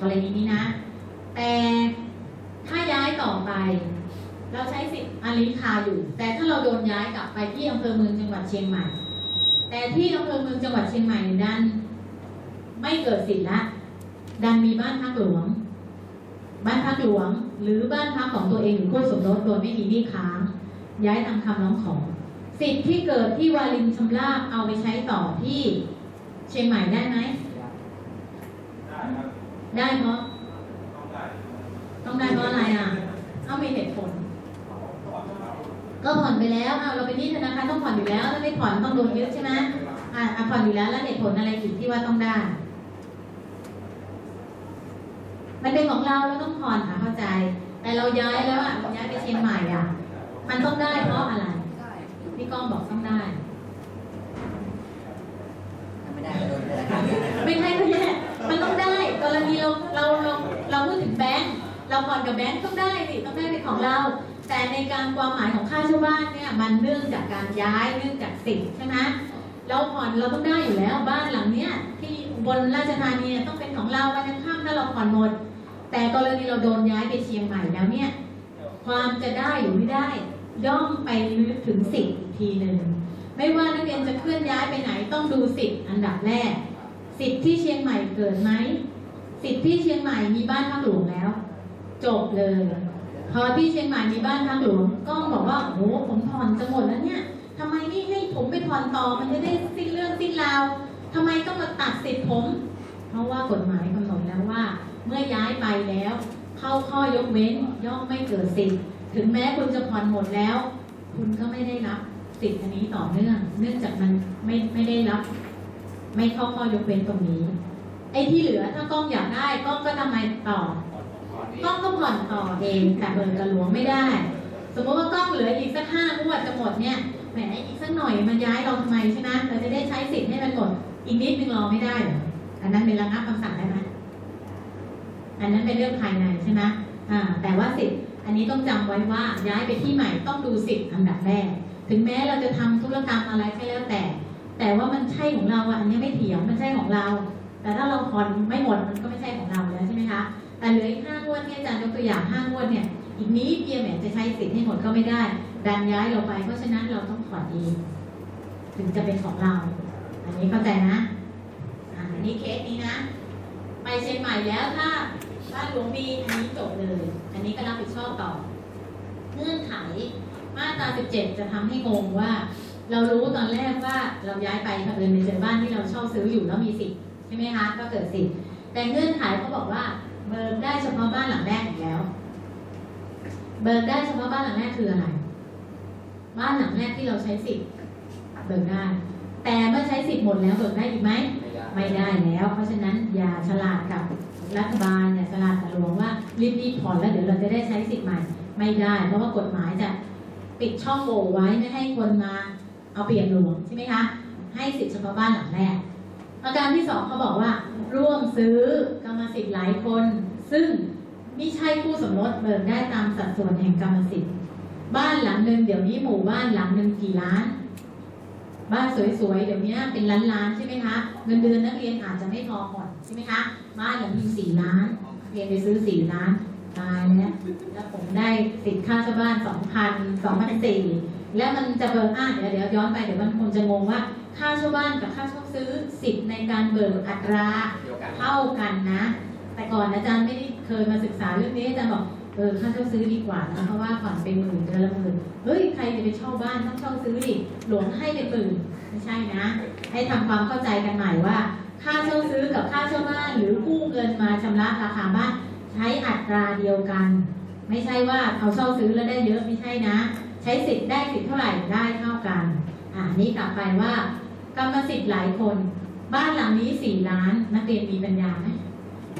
กรณีนี้นะ แต่ถ้าย้ายต่อไป เราใช้สิทธิ์อาริคาอยู่ แต่ถ้าเราโดนย้ายกลับไปที่อำเภอเมืองจังหวัดเชียงใหม่ แต่ที่อำเภอเมืองจังหวัดเชียงใหม่ดัน ไม่เกิดสิทธิ์ละ ดันมีบ้านพักหลวง บ้านพักหลวง หรือบ้านพักของตัวเองหรือคู่สมรสโดยไม่มีหนี้ค้าง ย้ายตามคำร้องขอสิทธิ์ที่เกิดที่วารินชำราบเอาไปใช้ต่อที่เชียงใหม่ได้ไหมได้ครับได้เพราะต้องได้ต้องได้เพราะอะไรอะเอามีเหตุผลก่อนเราก็ผ่อนไปแล้วเอาเราไปที่ธนาคารต้องผ่อนอยู่แล้วถ้าไม่ผ่อนต้องโดนยึดใช่ไหมอ่าอะผ่อนอยู่แล้วแล้วเหตุผลอะไรอีกที่ว่าต้องได้ มันเป็นของเราเราต้องผ่อนค่ะเข้าใจ แต่เราย้ายแล้วอะเราย้ายไปเชียงใหม่อะ มันต้องได้เพราะอะไรพี่ก้องบอกต้องได้ ไม่ได้ก็โดนเลยไม่ใช่ก็แย่มันต้องได้ กรณีเราเราเราเราพูดถึงแบงค์เราผ่อนกับแบงค์ต้องได้สิต้องได้เป็นของเรา แต่ในการความหมายของค่าเช่าบ้านเนี่ยมันเนื่องจากการย้ายเนื่องจากสิทธิ์ใช่ไหมเราผ่อนเราต้องได้อยู่แล้วบ้านหลังเนี้ยที่อุบนราชธานีต้องเป็นของเราวันยังข้ามถ้าเราผ่อนหมด แต่กรณีเราโดนย้ายไปเชียงใหม่แล้วเนี่ย ความจะได้หรือไม่ได้ ย่อมไปนึกถึงสิทธิ์อีกทีหนึ่งไม่ว่านักเรียนจะเคลื่อนย้ายไปไหนต้องดูสิทธิ์อันดับแรก สิทธิ์ที่เชียงใหม่เกิดไหมสิทธิ์ที่เชียงใหม่มีบ้านพักหลวงแล้ว จบเลย พอที่เชียงใหม่มีบ้านพักหลวงก็บอกว่าโอ้ผมผ่อนจะหมดแล้วเนี่ยทำไมไม่ให้ผมไปผ่อนต่อมันจะได้สิ้นเรื่องสิ้นราวทำไมต้องมาตัดสิทธิ์ผม เพราะว่ากฎหมายกำหนดแล้วว่า เมื่อย้ายไปแล้ว เข้าข้อยกเว้นย่อมไม่เกิดสิทธิ์ ถึงแม้คุณจะผ่อนหมดแล้ว คุณก็ไม่ได้รับสิทธิ์อันนี้ต่อเนื่อง เนื่องจากมันไม่ไม่ได้รับ ไม่เข้าข้อยกเว้นตรงนี้ไอ้ที่เหลือถ้ากล้องอยากได้กล้องก็ทำไมต่อกล้องก็ผ่อนต่อเองแต่เบิกกับหลวงไม่ได้ สมมติว่ากล้องเหลืออีกสักห้างวดจะหมดเนี่ยแหมอีกสักหน่อยมันย้ายเราทำไมใช่ไหมเราจะได้ใช้สิทธิ์ให้มันหมดอีกนิดนึงรอไม่ได้เหรอ อันนั้นเป็นระงับคำสั่งได้ไหมอันนั้นเป็นเรื่องภายในใช่ไหมอ่า แต่ว่าสิทธิ์อันนี้ต้องจำไว้ว่าย้ายไปที่ใหม่ต้องดูสิทธิ์อันดับแรก ถึงแม้เราจะทำธุรกรรมอะไรก็แล้วแต่ แต่ว่ามันใช่ของเราอันนี้ไม่เถียงมันใช่ของเรา แต่ถ้าเราผ่อนไม่หมดมันก็ไม่ใช่ของเราแล้วใช่ไหมคะแต่เหลืออีกห้างวดที่อาจารย์ยกตัวอย่างห้างวดเนี่ยอีกนิดเดียวแหมจะใช้สิทธิ์ให้หมดก็ไม่ได้ ดันย้ายเราไป เพราะฉะนั้นเราต้องผ่อนเองถึงจะเป็นของเรา อันนี้เข้าใจนะ นนี้เคสนี้นะ ไปเชียงใหม่แล้วถ้าบ้านหลวงมีอันนี้จบเลย อันนี้ก็รับผิดชอบต่อ เงื่อนไขมาตรา 17 จะทำให้งงว่า เรารู้ตอนแรกว่าเราย้ายไปเผอิญไปเจอบ้านที่เราเช่าซื้ออยู่แล้วมีสิทธิ์ใช่ไหมคะ ก็เกิดสิทธิ์ แต่เงื่อนไขเขาบอกว่าเบิกได้เฉพาะบ้านหลังแรกอีกแล้ว เบิกได้เฉพาะบ้านหลังแรกคืออะไร บ้านหลังแรกที่เราใช้สิทธิ์เบิกได้ แต่เมื่อใช้สิทธิ์หมดแล้วเบิกได้อีกไหมไม่ได้แล้ว เพราะฉะนั้นอย่าฉลาดกับรัฐบาลอย่าฉลาดกับหลวงว่ารีบๆผ่อนแล้วเดี๋ยวเราจะได้ใช้สิทธิ์ใหม่ ไม่ได้ เพราะว่ากฎหมายจะปิดช่องโหว่ไว้ไม่ให้คนมาเอาเปรียบหลวงใช่ไหมคะ ให้สิทธิ์เฉพาะบ้านหลังแรกประการที่สองเขาบอกว่า ร่วมซื้อกรรมสิทธิ์หลายคน ซึ่งไม่ใช่คู่สมรสเบิกได้ตามสัดส่วนแห่งกรรมสิทธิ์ บ้านหลังหนึ่งเดี๋ยวนี้หมู่บ้านหลังหนึ่งกี่ล้าน บ้านสวยๆ เดี๋ยวนี้เป็นล้านๆใช่ไหมคะ เงินเดือนนักเรียนอาจจะไม่พอผ่อนใช่ไหมคะ บ้านหลังหนึ่งสี่ล้าน เรียนไปซื้อสี่ล้าน ตายแล้วแล้วผมได้สิทธิ์ค่าเช่าบ้านสองพันสองพันสี่แล้วมันจะเบิกอะเดี๋ยวเดี๋ยวย้อนไปเดี๋ยวมันคงจะงงว่า ค่าเช่าบ้านกับค่าเช่าซื้อสิทธิ์ในการเบิกอัตราเดียวกันเท่ากันนะ แต่ก่อนอาจารย์ไม่ได้เคยมาศึกษาเรื่องนี้อาจารย์บอก เออค่าเช่าซื้อดีกว่านะเพราะว่าผ่อนเป็นหมื่นเดือนละหมื่นเฮ้ยใครจะไปเช่าบ้านต้องเช่าซื้อดิหลวงให้เป็นหมื่นไม่ใช่นะ ให้ทำความเข้าใจกันใหม่ว่า ค่าเช่าซื้อกับค่าเช่าบ้านหรือกู้เงินมาชำระราคาบ้านใช้อัตราเดียวกัน ไม่ใช่ว่าเอาเช่าซื้อแล้วได้เยอะไม่ใช่นะ ใช้สิทธิ์ได้สิทธิ์เท่าไหร่ได้เท่ากันอ่านี่กลับไปว่ากรรมสิทธิ์หลายคน บ้านหลังนี้สี่ล้านนักเรียนมีปัญญาไหม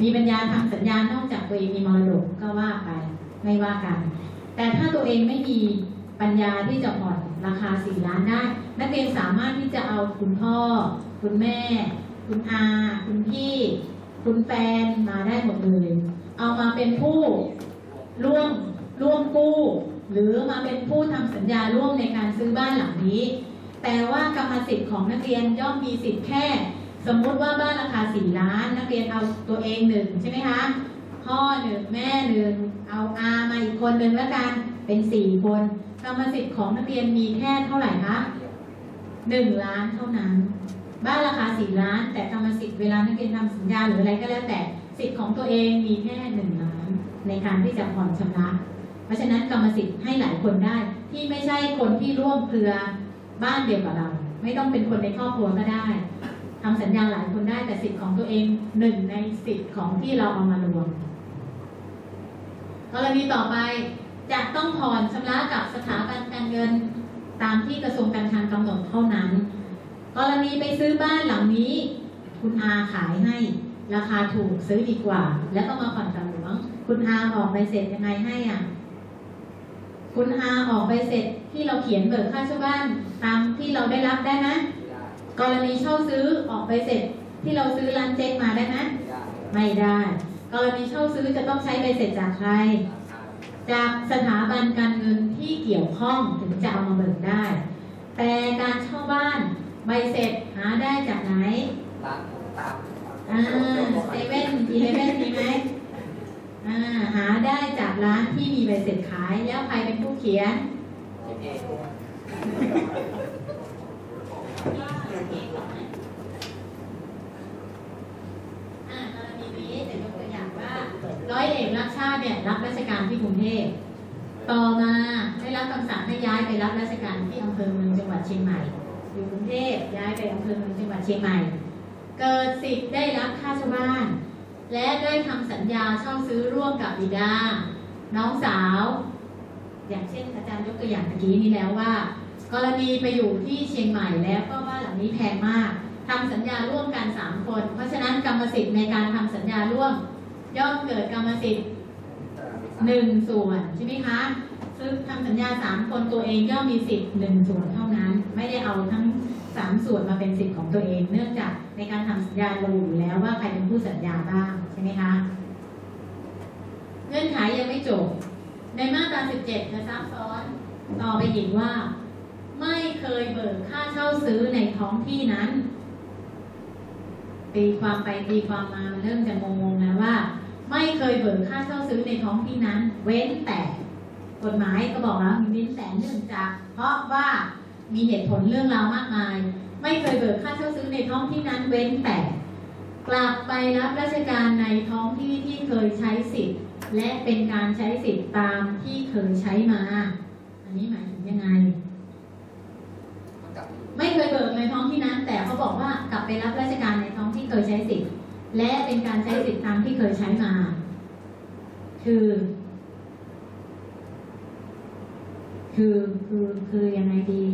มีปัญญาทำสัญญานอกจากตัวเองมีมรดกก็ว่าไปไม่ว่ากัน แต่ถ้าตัวเองไม่มีปัญญาที่จะผ่อนราคาสี่ล้านได้ นักเรียนสามารถที่จะเอาคุณพ่อ คุณแม่ คุณอา คุณพี่ คุณแฟนมาได้หมดเลย เอามาเป็นผู้ร่วมร่วมกู้ หรือมาเป็นผู้ทำสัญญาร่วมในการซื้อบ้านหลังนี้ แต่ว่ากรรมสิทธิ์ของนักเรียนย่อมมีสิทธิ์แค่ สมมุติว่าบ้านราคาสี่ล้าน นักเรียนเอาตัวเองหนึ่งใช่ไหมคะพ่อหนึ่งแม่หนึ่งเอาอามาอีกคนหนึ่งแล้วกันเป็นสี่คนกรรมสิทธิ์ของนักเรียนมีแค่เท่าไหร่คะหนึ่งล้านเท่านั้น บ้านราคาสี่ล้าน แต่กรรมสิทธิ์เวลานักเรียนทำสัญญาหรืออะไรก็แล้วแต่สิทธิ์ของตัวเองมีแค่หนึ่งล้าน ในการที่จะผ่อนชำระ เพราะฉะนั้นกรรมสิทธิ์ให้หลายคนได้ ที่ไม่ใช่คนที่ร่วมเครือบ้านเดียวกับเรา ไม่ต้องเป็นคนในครอบครัวก็ได้ ทำสัญญาหลายคนได้แต่สิทธิ์ของตัวเองหนึ่งในสิทธิ์ของที่เราเอามารวมกรณีต่อไปจะต้องผ่อนชำระกับสถาบันการเงินตามที่กระทรวงการคลังกำหนดเท่านั้น กรณีไปซื้อบ้านหลังนี้ คุณอาขายให้ ราคาถูกซื้อดีกว่า แล้วก็มาผ่อนกับหลวง คุณอาออกใบเสร็จยังไงให้อะคุณอาออกใบเสร็จที่เราเขียนเบิกค่าเช่าบ้านตามที่เราได้รับได้ไหม กรณีเช่าซื้อออกใบเสร็จที่เราซื้อร้านเจ๊กมาได้ไหมไม่ได้ กรณีเช่าซื้อจะต้องใช้ใบเสร็จจากใคร จากสถาบันการเงินที่เกี่ยวข้องถึงจะเอามาเบิกได้ แต่การเช่าบ้านใบเสร็จหาได้จากไหนอ่าเซเว่นอีเลเว่นมีไหมอ่าหาได้จากร้านที่มีใบเสร็จขายแล้วใครเป็นผู้เขียนาติเนี่ยรับราชการที่กรุงเทพต่อมาได้รับคำสั่งให้ย้ายไปรับราชการที่อำเภอเมืองจังหวัดเชียงใหม่ อยู่กรุงเทพย้ายไปอำเภอเมืองจังหวัดเชียงใหม่ เกิดสิทธิ์ได้รับค่าเช่าบ้าน และได้ทำสัญญาเช่าซื้อร่วมกับบิดา น้องสาว อย่างเช่นอาจารย์ยกตัวอย่างเมื่อกี้นี้แล้วว่า กรณีไปอยู่ที่เชียงใหม่แล้วก็บ้านหลังนี้แพงมากทำสัญญาร่วมกันสามคน เพราะฉะนั้นกรรมสิทธิ์ในการทำสัญญาร่วมย่อมเกิดกรรมสิทธิ์ หนึ่งส่วนใช่ไหมคะซึ่งทำสัญญาสามคนตัวเองย่อมมีสิทธิ์หนึ่งส่วนเท่านั้น ไม่ได้เอาทั้งสามส่วนมาเป็นสิทธิ์ของตัวเอง เนื่องจากในการทำสัญญาเราอยู่แล้วว่าใครเป็นผู้สัญญาบ้างใช่ไหมคะเงื่อนไขยังไม่จบ ในมาตรา17จะซับซ้อนต่อไปอีกว่า ไม่เคยเบิกค่าเช่าซื้อในท้องที่นั้นตีความไปตีความมาเริ่มจะงงๆแล้วว่า ไม่เคยเบิกค่าเช่าซื้อในท้องที่นั้น เว้นแต่ กฎหมายก็บอกแล้วมีเว้นแต่เนื่องจาก เพราะว่ามีเหตุผลเรื่องราวมากมาย ไม่เคยเบิกค่าเช่าซื้อในท้องที่นั้น เว้นแต่ กลับไปรับราชการในท้องที่ที่เคยใช้สิทธิ์ และเป็นการใช้สิทธิ์ตามที่เคยใช้มา อันนี้หมายถึงยังไงไม่เคยเบิกในท้องที่นั้น แต่เขาบอกว่ากลับไปรับราชการในท้องที่เคยใช้สิทธิ์ และเป็นการใช้สิทธิ์ตามที่เคยใช้มา คือ คือคือคือยังไงดี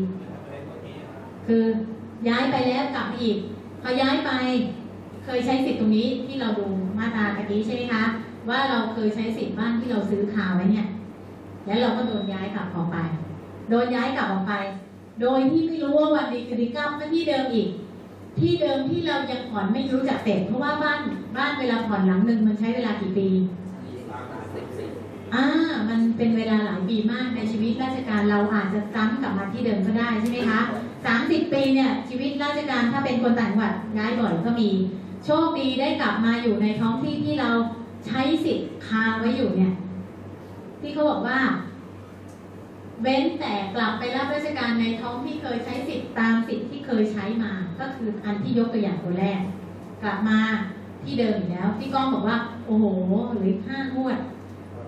คือย้ายไปแล้วกลับอีกพอย้ายไปเคยใช้สิทธิตรงนี้ที่เราดูมาตราตะกี้ใช่ไหมคะว่าเราเคยใช้สิทธิ์บ้านที่เราซื้อคาไว้เนี่ย แล้วเราก็โดนย้ายกลับออกไป โดนย้ายกลับออกไป โดยที่ไม่รู้ว่าวันดีคืนดีกลับมาที่เดิมอีก ที่เดิมที่เรายังผ่อนไม่รู้จักเสร็จเพราะว่าบ้านบ้านเวลาผ่อนหลังหนึ่งมันใช้เวลากี่ปีอ่ามันเป็นเวลาหลายปีมากในชีวิตราชการเราอาจจะซ้ำกลับมาที่เดิมก็ได้ใช่ไหมคะสามสิบปีเนี่ยชีวิตราชการถ้าเป็นคนต่างจังหวัดย้ายบ่อยก็มี โชคดีได้กลับมาอยู่ในท้องที่ที่เราใช้สิทธิ์คาไว้อยู่เนี่ย ที่เขาบอกว่า เว้นแต่กลับไปรับราชการในท้องที่เคยใช้สิทธิ์ตามสิทธิ์ที่เคยใช้มา ก็คืออันที่ยกตัวอย่างตัวแรก กลับมาที่เดิมอีกแล้วพี่ก้องบอกว่าโอ้โหหรืออีกห้างวด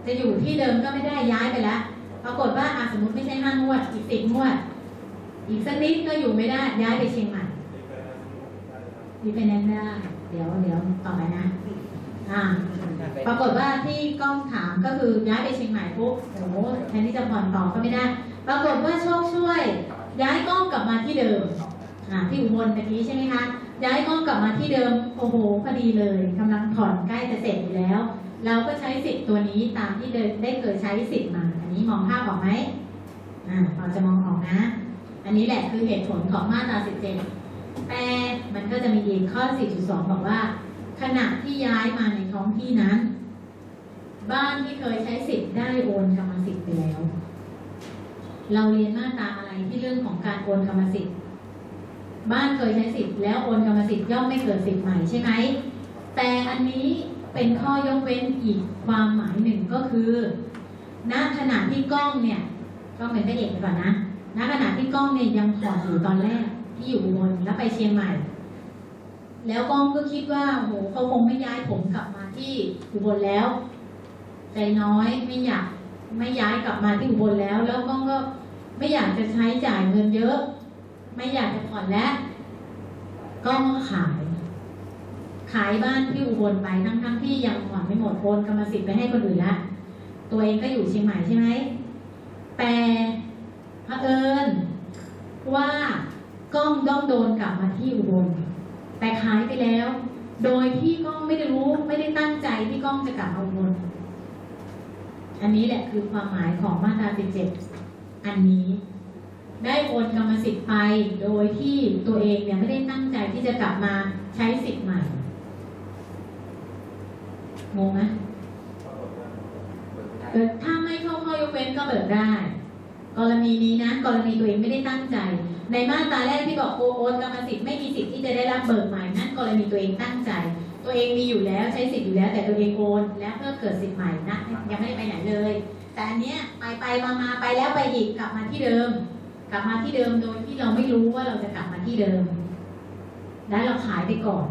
จะอยู่ที่เดิมก็ไม่ได้ย้ายไปแล้วปรากฏว่าอาสมมติไม่ใช่ห้างวด อีกสิบงวด อีกสักนิดก็อยู่ไม่ได้ย้ายไปเชียงใหม่ดีไปแน่นได้เดี๋ยวเดี๋ยวต่อไปนะ อ่าปรากฏว่าที่กล้องถามก็คือย้ายไปเชียงใหม่ปุ๊บโอ้โหแทนที่จะผ่อนต่อก็ไม่ได้ ปรากฏว่าโชคช่วย ย้ายกล้องกลับมาที่เดิมอ่าที่อุบลตะกี้ใช่ไหมคะย้ายกล้องกลับมาที่เดิมโอ้โหพอดีเลยกำลังผ่อนใกล้จะเสร็จอยู่แล้ว เราก็ใช้สิทธิ์ตัวนี้ตามที่เดิมได้เคยใช้สิทธิ์มา อันนี้มองภาพออกไหมอ่าพอจะมองออกนะ อันนี้แหละคือเหตุผลของมาตรา17แต่มันก็จะมีอีกข้อ 4.2 บอกว่า ขณะที่ย้ายมาในท้องที่นั้น บ้านที่เคยใช้สิทธิ์ได้โอนกรรมสิทธิ์ไปแล้ว เราเรียนมาตราอะไรที่เรื่องของการโอนกรรมสิทธิ์ บ้านเคยใช้สิทธิ์แล้วโอนกรรมสิทธิ์ย่อมไม่เกิดสิทธิ์ใหม่ใช่ไหมแต่อันนี้เป็นข้อยกเว้นอีกความหมายหนึ่งก็คือณขณะที่กล้องเนี่ยกล้องเป็นพระเอกก่อนนะณขณะที่กล้องเนี่ยยังผ่อนอยู่ตอนแรกที่อยู่อุบลแล้วไปเชียงใหม่ แล้วก้องก็คิดว่าโอ้โหเขาคงไม่ย้ายผมกลับมาที่อุบลแล้ว ใจน้อยไม่อยากไม่ย้ายกลับมาที่อุบลแล้ว แล้วก้องก็ไม่อยากจะใช้จ่ายเงินเยอะ ไม่อยากจะผ่อนแล้วก้องก็ขาย ขายบ้านที่อุบลไปทั้งๆที่ยังผ่อนไม่หมดโอนกรรมสิทธิ์ไปให้คนอื่นละตัวเองก็อยู่เชียงใหม่ใช่ไหมแต่เผอิญว่าก้องต้องโดนกลับมาที่อุบล แต่ขายไปแล้ว โดยที่กล้องไม่ได้รู้ไม่ได้ตั้งใจที่กล้องจะกลับมาอุบลอันนี้แหละคือความหมายของมาตรา17อันนี้ ได้โอนกรรมสิทธิ์ไป โดยที่ตัวเองเนี่ยไม่ได้ตั้งใจที่จะกลับมาใช้สิทธิ์ใหม่งงไหมถ้าไม่เข้าข้อยกเว้นก็เบิกได้ กรณีนี้นะกรณีตัวเองไม่ได้ตั้งใจ ในมาตราแรกที่บอกโอโอนกรรมสิทธิ์ไม่มีสิทธิ์ที่จะได้รับเบิกใหม่นั่นกรณีตัวเองตั้งใจ ตัวเองมีอยู่แล้วใช้สิทธิ์อยู่แล้วแต่ตัวเองโอนและเพื่อเกิดสิทธิ์ใหม่นะยังไม่ได้ไปไหนเลย แต่อันเนี้ยไปไปมามาไปแล้วไปอีกกลับมาที่เดิม กลับมาที่เดิมโดยที่เราไม่รู้ว่าเราจะกลับมาที่เดิม และเราขายไปก่อน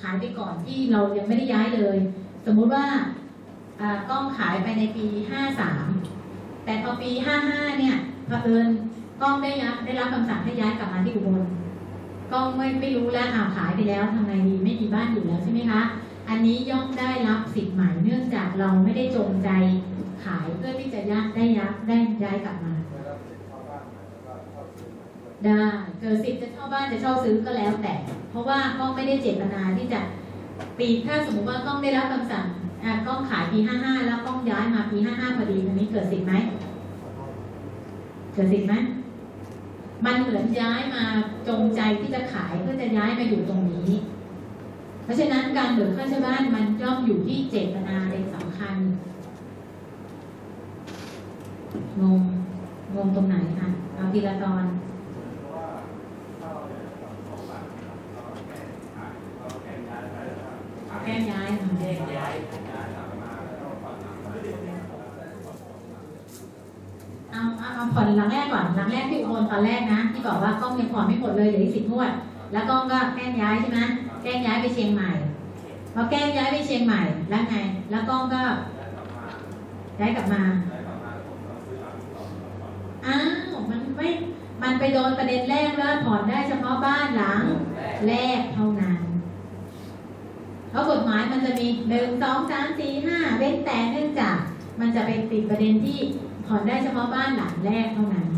ขายไปก่อนที่เรายังไม่ได้ย้ายเลย สมมุติว่าอ่ากล้องขายไปในปี 53 แต่พอปี 55 เนี่ยเผอิญกล้องได้ย้ายได้รับคำสั่งให้ย้ายกลับมาที่อุบลกล้องไม่ไม่รู้แล้วอ่าวขายไปแล้วทำไงดีไม่มีบ้านอยู่แล้วใช่ไหมคะ อันนี้ย่อมได้รับสิทธิ์ใหม่เนื่องจากเราไม่ได้จงใจขายเพื่อที่จะย้ายได้ย้ายได้ย้ายกลับมา ได้เกิดสิทธิ์จะเช่าบ้านจะเช่าซื้อก็แล้วแต่ เพราะว่าก็ไม่ได้เจตนาที่จะปีถ้าสมมติว่าก้องได้รับคำสั่ง กล้องขายปี55แล้วกล้องย้ายมาปี55พอดีอันนี้เกิดสิทธิ์ไหมเกิดสิทธิ์ไหมมันเหมือนย้ายมาจงใจที่จะขายเพื่อจะย้ายมาอยู่ตรงนี้ เพราะฉะนั้นการเบิกค่าเช่าบ้านมันย่อมอยู่ที่เจตนาเป็นสำคัญงงงงตรงไหนคะเอาทีละตอน แก้ย้ายค่ะ แยกย้าย เอาเอาเอาผ่อนหลัง แรกก่อนหลังแรกที่โอนตอนแรกนะที่บอกว่ากล้องยังผ่อนไม่หมดเลยเหลืออีกสิบงวด แล้วกล้องก็แกล้งย้ายใช่ไหมแกล้งย้ายไปเชียงใหม่พอแกล้งย้ายไปเชียงใหม่แล้วไง แล้วกล้องก็ย้ายกลับมาอ้าวมันไม่มันไปโดนประเด็นแรกว่าผ่อนได้เฉพาะบ้านหลัง แรกเท่านั้นเพราะกฎหมายมันจะมีหนึ่งสองสามสี่ห้าเว้นแต่เนื่องจาก มันจะไปติดประเด็นที่ ผ่อนได้เฉพาะบ้านหลังแรกเท่านั้น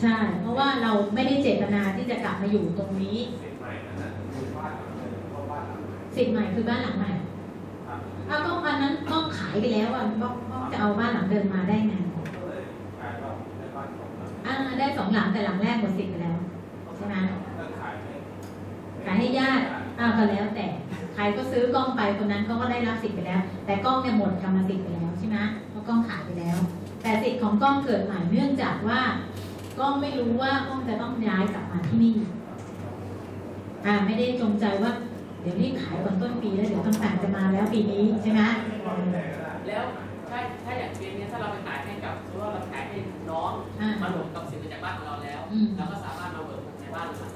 ใช่ เพราะว่าเราไม่ได้เจตนาที่จะกลับมาอยู่ตรงนี้ สิทธิ์ใหม่คือบ้านหลังใหม่เอาก็อันนั้นต้องขายไปแล้วอะก็ก็จะเอาบ้านหลังเดิมมาได้ไงอ่าได้สองหลังแต่หลังแรกหมดสิทธิ์ไปแล้วใช่ไหม ขายให้ญาติอ่าก็แล้วแต่ใครก็ซื้อกล้องไปคนนั้นเขาก็ได้รับสิทธิ์ไปแล้ว แต่กล้องเนี่ยหมดกรรมสิทธิ์ไปแล้วใช่ไหมเพราะกล้องขายไปแล้ว แต่สิทธิ์ของกล้องเกิดใหม่เนื่องจากว่ากล้องไม่รู้ว่ากล้องจะต้องย้ายกลับมาที่นี่อ่าไม่ได้จงใจว่า เดี๋ยวรีบขายก่อนต้นปีแล้วเดี๋ยวต่างๆจะมาแล้วปีนี้ใช่ไหมแล้วถ้าถ้าอย่างเคสเนี้ยถ้าเราไปขายให้กับสมมติว่าเราขายให้น้องอ่ามาหลวมกับสิทธิ์มาจากบ้านของเราแล้วอืมเราก็สามารถมาเบิกในบ้านหลัง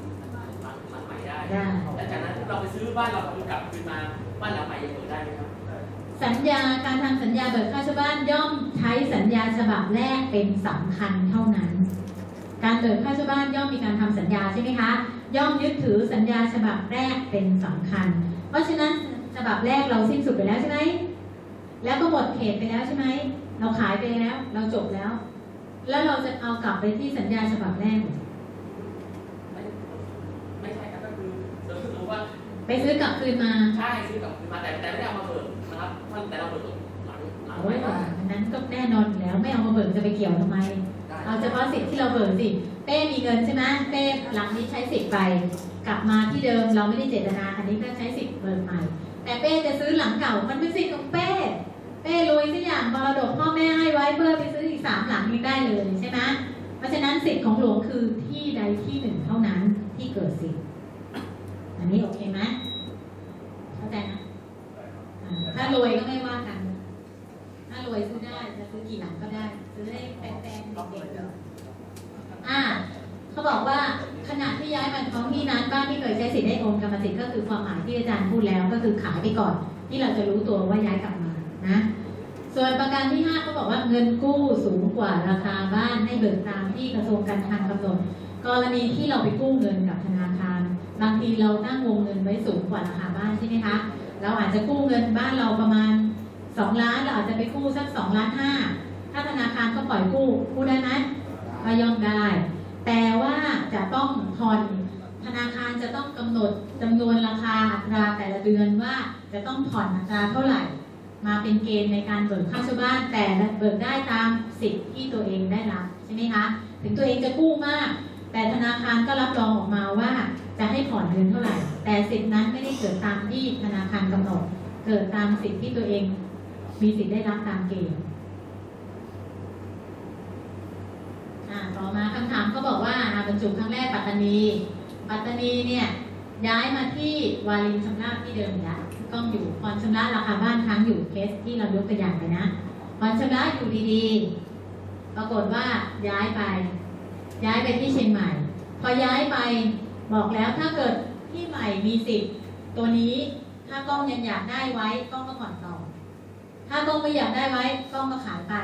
เราไปซื้อบ้านเราคือกลับคืนมาบ้านหลังใหม่ยังเปิดได้ไหมครับสัญญาการทำสัญญาเบิกค่าเช่าบ้านย่อมใช้สัญญาฉบับแรกเป็นสำคัญเท่านั้น การเบิกค่าเช่าบ้านย่อมมีการทำสัญญาใช่ไหมคะย่อมยึดถือสัญญาฉบับแรกเป็นสำคัญ เพราะฉะนั้นฉบับแรกเราสิ้นสุดไปแล้วใช่ไหมแล้วก็หมดเขตไปแล้วใช่ไหมเราขายไปแล้ว เราจบแล้ว แล้วเราจะเอากลับไปที่สัญญาฉบับแรก ไม่ไม่ใช่ครับก็คือสมมติว่า ไปซื้อกลับคืนมาใช่ซื้อกลับคืนมาแต่แต่ไม่ได้เอามาเบิกนะครับท่านแต่เราเบิกหลังหลังโอ้ใหม่ยอันนั้นก็แน่นอนอยู่แล้วไม่เอามาเบิกจะไปเกี่ยวทำไมได้เอาเฉพาะสิทธิ์ที่เราเบิกสิเป้มีเงินใช่ไหมเป้หลังนี้ใช้สิทธิ์ไป กลับมาที่เดิมเราไม่ได้เจตนา อันนี้ก็ใช้สิทธิ์เบิกใหม่ แต่เป้จะซื้อหลังเก่ามันเป็นสิทธิ์ของเป้เป้รวยสักอย่างมรดกพ่อแม่ให้ไว้เพื่อไปซื้ออีกสามหลังยังได้เลยใช่ไหมเพราะฉะนั้นสิทธิ์ของหลวงคือที่ใดที่หนึ่งเท่านั้นที่เกิดสิทธิ์ อันนี้โอเคไหมเข้าใจนะถ้ารวยก็ไม่ว่ากัน ถ้ารวยซื้อได้จะซื้อกี่หลังก็ได้ ซื้อให้แฟนๆเด็กๆเลยอ่าเขาบอกว่าขณะที่ย้ายมาท้องที่นั้นบ้านที่เคยใช้สิทธิ์ได้โอนกรรมสิทธิ์ก็คือความหมายที่อาจารย์พูดแล้วก็คือขายไปก่อน ที่เราจะรู้ตัวว่าย้ายกลับมานะส่วนประการที่ห้าเขาบอกว่าเงินกู้สูงกว่าราคาบ้านให้เบิกตามที่กระทรวงการคลังกำหนดกรณีที่เราไปกู้เงินกับธนาคาร บางทีเราตั้งวงเงินไว้สูงกว่าราคาบ้านใช่ไหมคะ เราอาจจะกู้เงินบ้านเราประมาณ 2 ล้านเราอาจจะไปกู้สัก2ล้านห้าถ้าธนาคารก็ปล่อยกู้กู้ได้ไหมก็ย่อมได้ แต่ว่าจะต้องผ่อนธนาคารจะต้องกำหนดจำนวนราคาอัตราแต่ละเดือนว่าจะต้องผ่อนอัตราเท่าไหร่ มาเป็นเกณฑ์ในการเบิกค่าเช่าบ้านแต่เบิกได้ตามสิทธิ์ที่ตัวเองได้รับใช่ไหมคะ ถึงตัวเองจะกู้มาก แต่ธนาคารก็รับรองออกมาว่า จะให้ผ่อนเดือนเท่าไหร่ แต่สิทธินั้นไม่ได้เกิดตามที่ธนาคารกำหนด เกิดตามสิทธิที่ตัวเอง มีสิทธิ์ได้รับตามเกณฑ์ต่อมาคำถามเขาบอกว่าบรรจุครั้งแรกปัตตานี ปัตตานีเนี่ยย้ายมาที่วารินชำราที่เดิมแล้วต้องอยู่ผ่อนชำระราคาบ้านค้างอยู่เคสที่เรายกตัวอย่างไปนะผ่อนชำระอยู่ดีๆ ปรากฏว่าย้ายไป ย้ายไปที่เชียงใหม่ พอย้ายไป บอกแล้วถ้าเกิดที่ใหม่มีสิทธิ์ตัวนี้ถ้ากล้องยังอยากได้ไว้กล้องก็ผ่อนต่อ ถ้ากล้องไม่อยากได้ไว้กล้องก็ขายไป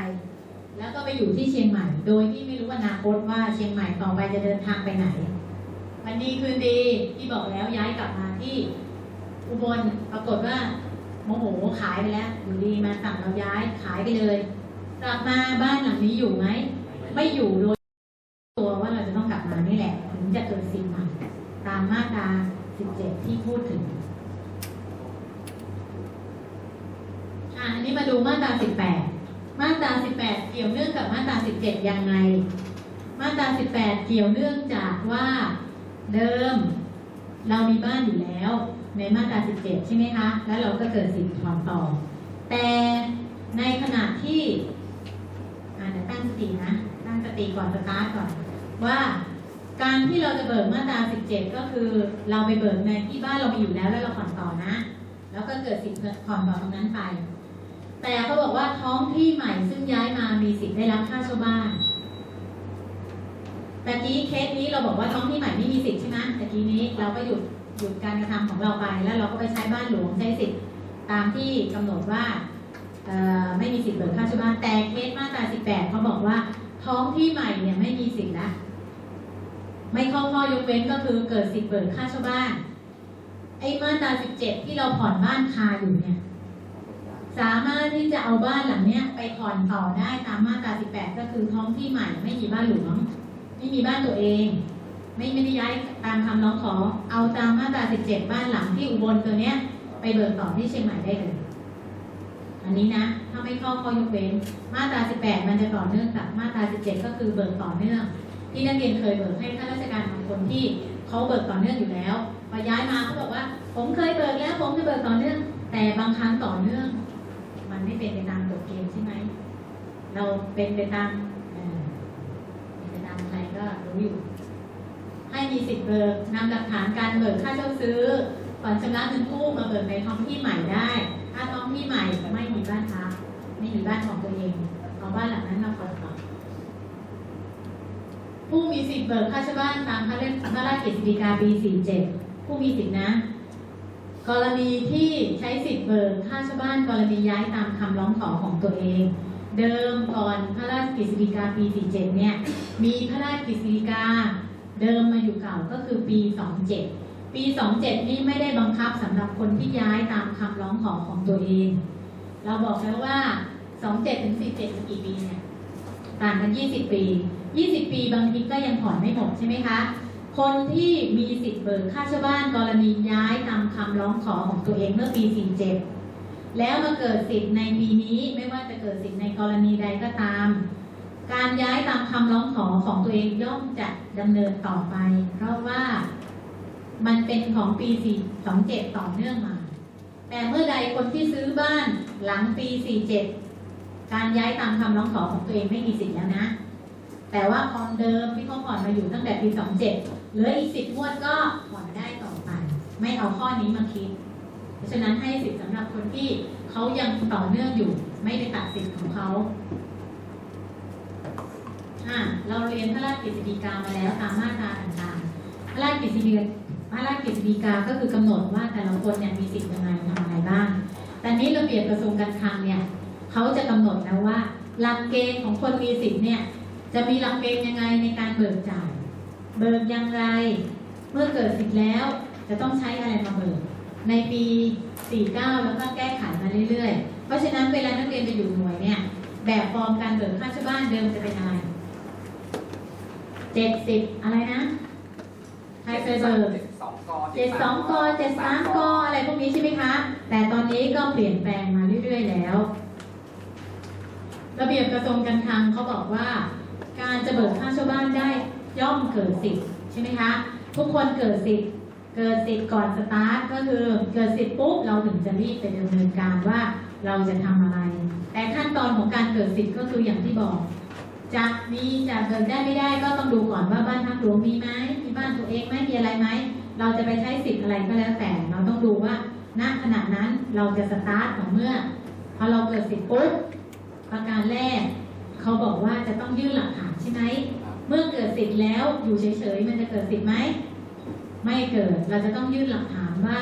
แล้วก็ไปอยู่ที่เชียงใหม่ โดยที่ไม่รู้อนาคตว่าเชียงใหม่ต่อไปจะเดินทางไปไหนวันดีคืนดีที่บอกแล้วย้ายกลับมาที่อุบลปรากฏว่าโมโหขายไปแล้วอยู่ดีมาสั่งเราย้ายขายไปเลย กลับมาบ้านหลังนี้อยู่ไหม ไม่อยู่โดยามมาตรา 17 ที่พูดถึงอะอันนี้มาดูมาตรา 18 มาตรา 18 เกี่ยวเนื่องกับมาตรา 17 ยังไง มาตรา 18 เกี่ยวเนื่องจากว่าเดิมเรามีบ้านอยู่แล้ว ในมาตรา 17 ใช่ไหมคะ แล้วเราก็เกิดสิทธิ์ถอนต่อ แต่ในขณะที่อ่าเดี๋ยวตั้งสตินะ ตั้งสติก่อนสตาร์ทก่อนว่า การที่เราจะเบิกมาตรา 17 ก็คือ เราไปเบิกในที่บ้านเรามีอยู่แล้วแล้วเราผ่อนต่อนะ แล้วก็เกิดสิทธิ์ผ่อนต่อตรงนั้นไป แต่เขาบอกว่าท้องที่ใหม่ซึ่งย้ายมามีสิทธิ์ได้รับค่าเช่าบ้านแต่กี้เคสนี้เราบอกว่าท้องที่ใหม่ไม่มีสิทธิ์ใช่ไหมแต่กี้นี้เราก็หยุดหยุดการกระทำของเราไป แล้วเราก็ไปใช้บ้านหลวงใช้สิทธิ์ตามที่กำหนดว่าไม่มีสิทธิ์เบิกค่าเช่าบ้านแต่เคสมาตรา 18เขาบอกว่าท้องที่ใหม่เนี่ยไม่มีสิทธิ์ละ ไม่เข้าข้อยกเว้นก็คือเกิดสิทธิ์เบิกค่าเช่าบ้าน ไอ้มาตรา17ที่เราผ่อนบ้านคาอยู่เนี่ย สามารถที่จะเอาบ้านหลังเนี้ยไปผ่อนต่อได้ตามมาตรา18ก็คือท้องที่ใหม่ไม่มีบ้านหลวงไม่มีบ้านตัวเอง ไม่ไม่ได้ย้ายตามคำร้องขอ เอาตามมาตรา17บ้านหลังที่อุบลตัวเนี้ย ไปเบิกต่อที่เชียงใหม่ได้เลยอันนี้นะ ถ้าไม่เข้าข้อยกเว้น มาตรา 18 มันจะต่อเนื่องกับมาตรา 17 ก็คือเบิกต่อเนื่อง ที่นักเรียนเคยเบิกให้ข้าราชการบางคนที่เขาเบิกต่อเนื่องอยู่แล้วพอย้ายมาเขาบอกว่า ผมเคยเบิกแล้วผมจะเบิกต่อเนื่อง แต่บางครั้งต่อเนื่อง มันไม่เป็นไปตามกฎเกณฑ์ใช่ไหมเราเป็นไปตามเป็นไปตามใครก็รู้อยู่ ให้มีสิทธิ์เบิกนำหลักฐานการเบิกค่าเช่าซื้อผ่อนชำระเงินกู้มาเบิกในท้องที่ใหม่ได้ ถ้าท้องที่ใหม่ไม่มีบ้านพักไม่มีบ้านของตัวเองเอาบ้านหลังนั้นมาผ่อนต่อ ผู้มีสิทธิ์เบิกค่าเช่าบ้านตามพระราชกฤษฎีกาปี 47 ผู้มีสิทธินะ กรณีที่ใช้สิทธิ์เบิกค่าเช่าบ้านกรณีย้ายตามคำร้องขอของตัวเอง เดิมก่อนพระราชกฤษฎีกาปี 47 เนี่ย มีพระราชกฤษฎีกาเดิมมาอยู่เก่าก็คือปี 27 ปี 27 นี่ไม่ได้บังคับสำหรับคนที่ย้ายตามคำร้องขอของตัวเอง เราบอกแล้วว่า 27 ถึง 47เป็นกี่ปีเนี่ย ต่างกัน 20 ปี 20 ปีบางทีก็ยังผ่อนไม่หมดใช่ไหมคะ คนที่มีสิทธิ์เบิกค่าเช่าบ้านกรณีย้ายตามคำร้องขอของตัวเองเมื่อปี 47 แล้วมาเกิดสิทธิ์ในปีนี้ไม่ว่าจะเกิดสิทธิ์ในกรณีใดก็ตาม การย้ายตามคำร้องขอของตัวเองย่อมจะดำเนินต่อไป เพราะว่ามันเป็นของปี 427 ต่อเนื่องมา แต่เมื่อใดคนที่ซื้อบ้านหลังปี 47 การย้ายตามคำร้องขอของตัวเองไม่มีสิทธิ์แล้วนะ แต่ว่าคอนเดิมที่เขาผ่อนมาอยู่ตั้งแต่ปี 27เหลืออีก 10งวดก็ผ่อนได้ต่อไป ไม่เอาข้อนี้มาคิด เพราะฉะนั้นให้สิทธิ์สำหรับคนที่เขายังต่อเนื่องอยู่ ไม่ได้ตัดสิทธิ์ของเขาอะเราเรียนพระราชกฤษฎีกามาแล้วตามมาตราต่างๆ พระราชกฤษฎีกาพระราชกฤษฎีกาก็คือกำหนดว่าแต่ละคนเนี่ยมีสิทธิ์ยังไงทำอะไรบ้าง แต่นี้ระเบียบกระทรวงการคลังเนี่ยเขาจะกำหนดแล้วว่าหลักเกณฑ์ของคนมีสิทธิ์เนี่ย จะมีหลักเกณฑ์ยังไงในการเบิกจ่าย เบิกอย่างไร เมื่อเกิดสิทธิ์แล้วจะต้องใช้อะไรมาเบิก ในปี 49 แล้วก็แก้ไขมาเรื่อยๆ เพราะฉะนั้นเวลานักเรียนไปอยู่หน่วยเนี่ย แบบฟอร์มการเบิกค่าเช่าบ้านเดิมจะเป็นอะไร70อะไรนะใครเคยเบิกสองกอเจ็ดสองกเจ็ดสามกอะไรพวกนี้ใช่ไหมคะ แต่ตอนนี้ก็เปลี่ยนแปลงมาเรื่อยๆแล้ว ระเบียบกระทรวงการคลังเขาบอกว่า การจะเบิกค่าเช่าบ้านได้ย่อมเกิดสิทธิ์ใช่ไหมคะ ทุกคนเกิดสิทธิ์เกิดสิทธิ์ก่อนสตาร์ทก็คือเกิดสิทธิ์ปุ๊บเราถึงจะรีบไปดำเนินการว่าเราจะทำอะไร แต่ขั้นตอนของการเกิดสิทธิ์ก็คืออย่างที่บอกจะมีจะเบิกได้ไม่ได้ก็ต้องดูก่อนว่าบ้านพักหลวงมีไหมมีบ้านตัวเองไหมมีอะไรไหมเราจะไปใช้สิทธิ์อะไรก็แล้วแต่ เราต้องดูว่าณขณะนั้นเราจะสตาร์ทของเมื่อพอเราเกิดสิทธิ์ปุ๊บประการแรก เขาบอกว่าจะต้องยื่นหลักฐานใช่ไหม เมื่อเกิดสิทธิ์แล้วอยู่เฉยๆมันจะเกิดสิทธิ์ไหม ไม่เกิด เราจะต้องยื่นหลักฐานว่า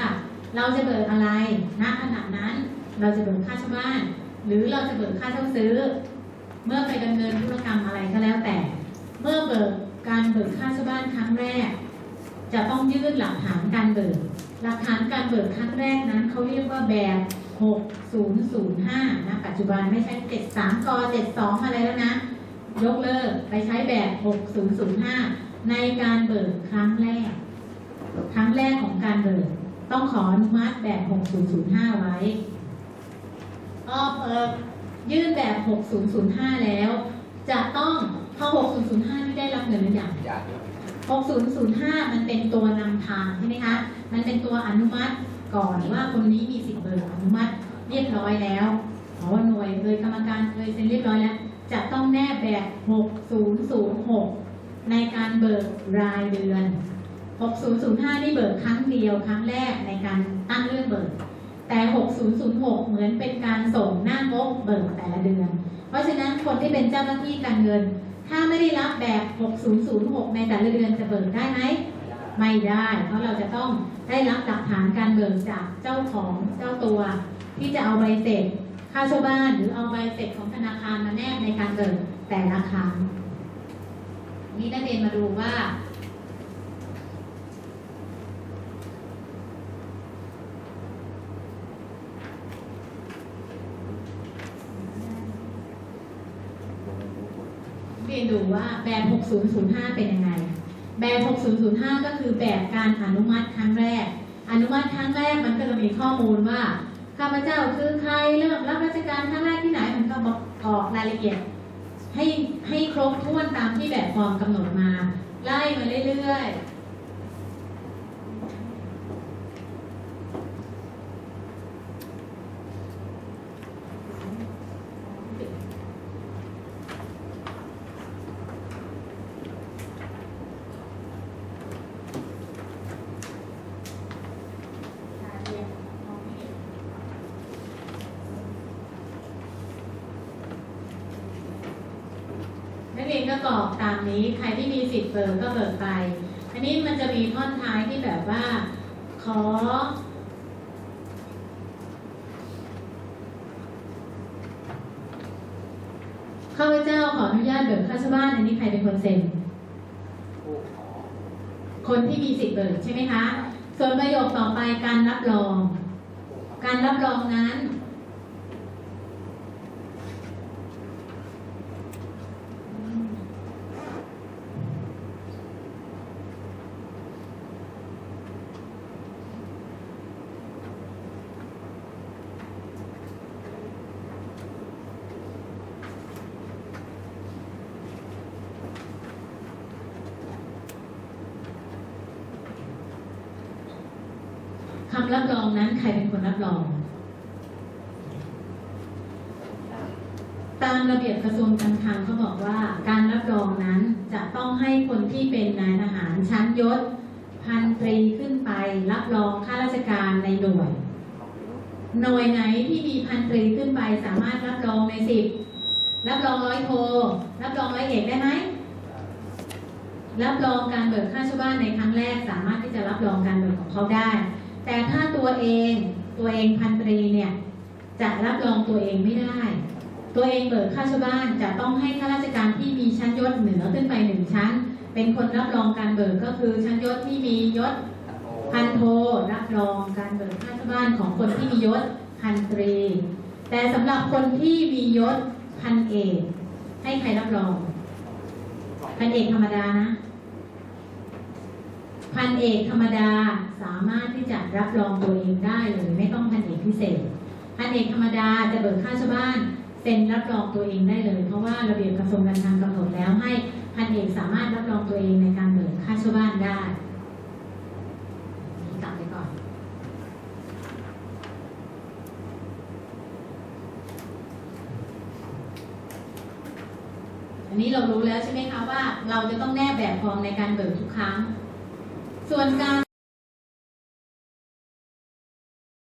เราจะเบิกอะไร ณ ขณะนั้น เราจะเบิกค่าเช่าบ้าน หรือเราจะเบิกค่าเช่าซื้อ เมื่อไปดำเนินธุรกรรมอะไรก็แล้วแต่ เมื่อเบิกการเบิกค่าเช่าบ้านครั้งแรก จะต้องยื่นหลักฐานการเบิก หลักฐานการเบิกครั้งแรกนั้นเขาเรียกว่าแบบ 6005นะปัจจุบันไม่ใช่73ก72 อะไรแล้วนะ ยกเลิกไปใช้แบบ 6005 ในการเบิกครั้งแรก ครั้งแรกของการเบิก ต้องขออนุมัติแบบ 6005 ไว้อ้อเบิกยื่นแบบ 6005 แล้ว จะต้องพอ6005ที่ได้รับเงินหรือยังอยาก6005 มันเป็นตัวนำทางใช่ไหมคะ มันเป็นตัวอนุมัติ ก่อนว่าคนนี้มีสิทธิ์เบิกอนุมัติเรียบร้อยแล้วขอหน่วยเอยกรรมการเอยเซ็นเรียบร้อยแล้ว จะต้องแนบแบบ 6006 ในการเบิกรายเดือน 6005 นี่เบิกครั้งเดียวครั้งแรกในการตั้งเรื่องเบิก แต่ 6006 เหมือนเป็นการส่งหน้างบเบิกแต่ละเดือน เพราะฉะนั้นคนที่เป็นเจ้าหน้าที่การเงิน ถ้าไม่ได้รับแบบ 6006 ในแต่ละเดือนจะเบิกได้ไหม ไม่ได้ เพราะเราจะต้อง ได้รับหลักฐานการเบิกจากเจ้าของเจ้าตัว ที่จะเอาใบเสร็จค่าเช่าบ้านหรือเอาใบเสร็จของธนาคารมาแนบในการเบิกแต่ละครั้งนี่นักเรียนมาดูว่า เรียนดูว่าแบบ6005 เป็นยังไง แบบ6005 ก็คือแบบการอนุมัติครั้งแรก อนุมัติครั้งแรกมันก็จะมีข้อมูลว่าข้าพเจ้าคือใครเริ่มรับราชการครั้งแรกที่ไหนมันก็บอกกรอกรายละเอียด ให้ให้ครบถ้วนตามที่แบบฟอร์มกำหนดมา ไล่มาเรื่อยๆ นั กเรียนก็กรอกตามนี้ ใครที่มีสิทธิ์เบิกก็เบิกไป อันนี้มันจะมีท่อนท้ายที่แบบว่า ขอ ข้าพเจ้าขออนุญาตเบิกค่าเช่าบ้านอันนี้ใครเป็นคนเซ็นคนที่มีสิทธิ์เบิกใช่ไหมคะ ส่วนประโยคต่อไปการรับรอง การรับรองนั้น คำรับรองนั้นใครเป็นคนรับรอง ตามระเบียบกระทรวงการคลังเขาบอกว่า การรับรองนั้นจะต้องให้คนที่เป็นนายทหารชั้นยศพันตรีขึ้นไปรับรองข้าราชการในหน่วย หน่วยไหนที่มีพันตรีขึ้นไปสามารถรับรองในสิบรับรองร้อยโทรับรองร้อยเอกได้ไหมรับรองการเบิกค่าชาวบ้านในครั้งแรกสามารถที่จะรับรองการเบิกของเขาได้ แต่ถ้าตัวเองตัวเองพันตรีเนี่ยจะรับรองตัวเองไม่ได้ ตัวเองเบิกค่าชาวบ้านจะต้องให้ข้าราชการที่มีชั้นยศเหนือขึ้นไปหนึ่งชั้น เป็นคนรับรองการเบิกก็คือชั้นยศที่มียศพันโทรับรองการเบิกค่าชาวบ้านของคนที่มียศพันตรี แต่สำหรับคนที่มียศพันเอกให้ใครรับรองพันเอกธรรมดานะ พันเอกธรรมดาสามารถที่จะรับรองตัวเองได้เลยไม่ต้องพันเอกพิเศษ พันเอกธรรมดาจะเบิกค่าชาวบ้านเซ็นรับรองตัวเองได้เลย เพราะว่าระเบียบกระทรวงการคลังกำหนดแล้วให้พันเอกสามารถรับรองตัวเองในการเบิกค่าชาวบ้านได้กลับไปก่อน อันนี้เรารู้แล้วใช่ไหมคะว่าเราจะต้องแนบแบบฟอร์มในการเบิกทุกครั้ง ส่วนการ